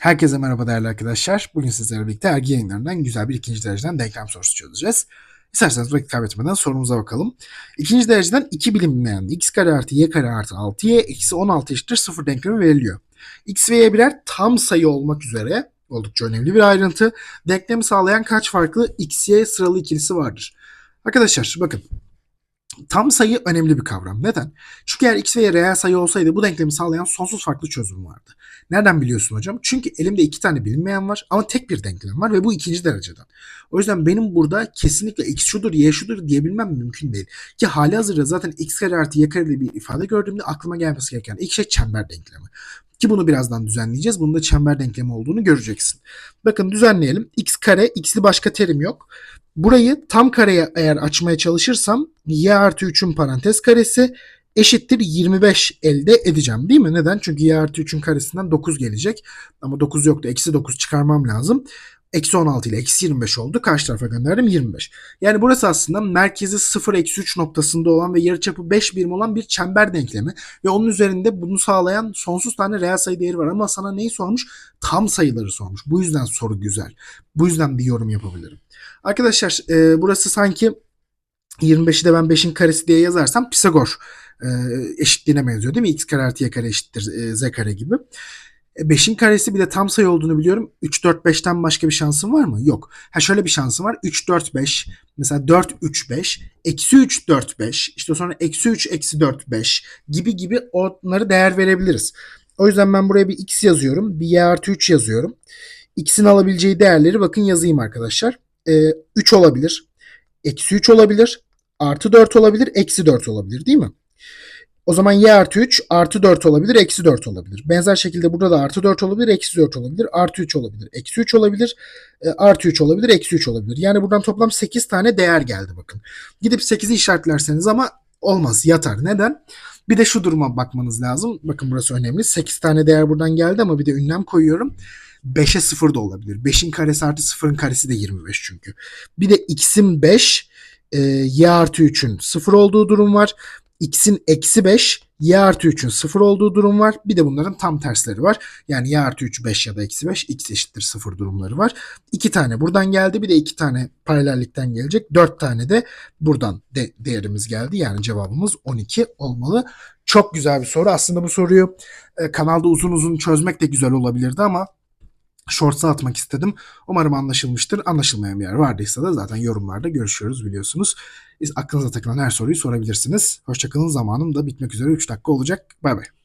Herkese merhaba değerli arkadaşlar. Bugün sizlerle birlikte ergi yayınlarından güzel bir ikinci dereceden denklem sorusu çözeceğiz. İsterseniz vakit kaybetmeden sorumuza bakalım. İkinci dereceden iki bilinmeyen x kare artı y kare artı 6y eksi 16 eşittir 0 denklemi veriliyor. x ve y birer tam sayı olmak üzere oldukça önemli bir ayrıntı. Denklemi sağlayan kaç farklı x, y sıralı ikilisi vardır? Arkadaşlar bakın tam sayı önemli bir kavram. Neden? Çünkü eğer x ve y reel sayı olsaydı bu denklemi sağlayan sonsuz farklı çözüm vardı. Nereden biliyorsun hocam? Çünkü elimde iki tane bilinmeyen var ama tek bir denklem var ve bu ikinci dereceden. O yüzden benim burada kesinlikle x şudur, y şudur diyebilmem mümkün değil. Ki hali hazırda zaten x kare artı y kare diye bir ifade gördüğümde aklıma gelmesi gereken ilk şey çember denklemi. Ki bunu birazdan düzenleyeceğiz. Bunun da çember denklemi olduğunu göreceksin. Bakın düzenleyelim. x kare, x'li başka terim yok. Burayı tam kareye eğer açmaya çalışırsam y artı 3'ün parantez karesi eşittir 25 elde edeceğim değil mi? Neden? Çünkü y artı 3'ün karesinden 9 gelecek. Ama 9 yoktu. Eksi 9 çıkarmam lazım. Eksi 16 ile eksi 25 oldu. Karşı tarafa gönderdim 25. Yani burası aslında merkezi 0 eksi 3 noktasında olan ve yarıçapı 5 birim olan bir çember denklemi. Ve onun üzerinde bunu sağlayan sonsuz tane reel sayı değeri var. Ama sana neyi sormuş? Tam sayıları sormuş. Bu yüzden soru güzel. Bu yüzden bir yorum yapabilirim. Arkadaşlar e, burası sanki 25'i de ben 5'in karesi diye yazarsam Pisagor e, eşitliğine benziyor değil mi? x kare artı y kare eşittir e, z kare gibi. 5'in karesi bir de tam sayı olduğunu biliyorum. 3, 4, 5'ten başka bir şansım var mı? Yok. Ha şöyle bir şansım var. 3, 4, 5. Mesela 4, 3, 5. Eksi 3, 4, 5. İşte sonra eksi 3, eksi 4, 5 gibi gibi onları değer verebiliriz. O yüzden ben buraya bir x yazıyorum. Bir y artı 3 yazıyorum. X'in alabileceği değerleri bakın yazayım arkadaşlar. Ee, 3 olabilir. Eksi 3 olabilir. Artı 4 olabilir. Eksi 4 olabilir değil mi? O zaman y artı 3 artı 4 olabilir, eksi 4 olabilir. Benzer şekilde burada da artı 4 olabilir, eksi 4 olabilir, artı 3 olabilir, eksi 3 olabilir, e, artı 3 olabilir, eksi 3 olabilir. Yani buradan toplam 8 tane değer geldi bakın. Gidip 8'i işaretlerseniz ama olmaz, yatar. Neden? Bir de şu duruma bakmanız lazım. Bakın burası önemli. 8 tane değer buradan geldi ama bir de ünlem koyuyorum. 5'e 0 da olabilir. 5'in karesi artı 0'ın karesi de 25 çünkü. Bir de x'in 5, e, y artı 3'ün 0 olduğu durum var x'in eksi 5, y artı 3'ün 0 olduğu durum var. Bir de bunların tam tersleri var. Yani y artı 3 5 ya da eksi 5, x eşittir 0 durumları var. 2 tane buradan geldi. Bir de 2 tane paralellikten gelecek. 4 tane de buradan de değerimiz geldi. Yani cevabımız 12 olmalı. Çok güzel bir soru. Aslında bu soruyu e, kanalda uzun uzun çözmek de güzel olabilirdi ama shorts'a atmak istedim. Umarım anlaşılmıştır. Anlaşılmayan bir yer vardıysa da zaten yorumlarda görüşüyoruz biliyorsunuz. Aklınıza takılan her soruyu sorabilirsiniz. Hoşçakalın zamanım da bitmek üzere 3 dakika olacak. Bay bay.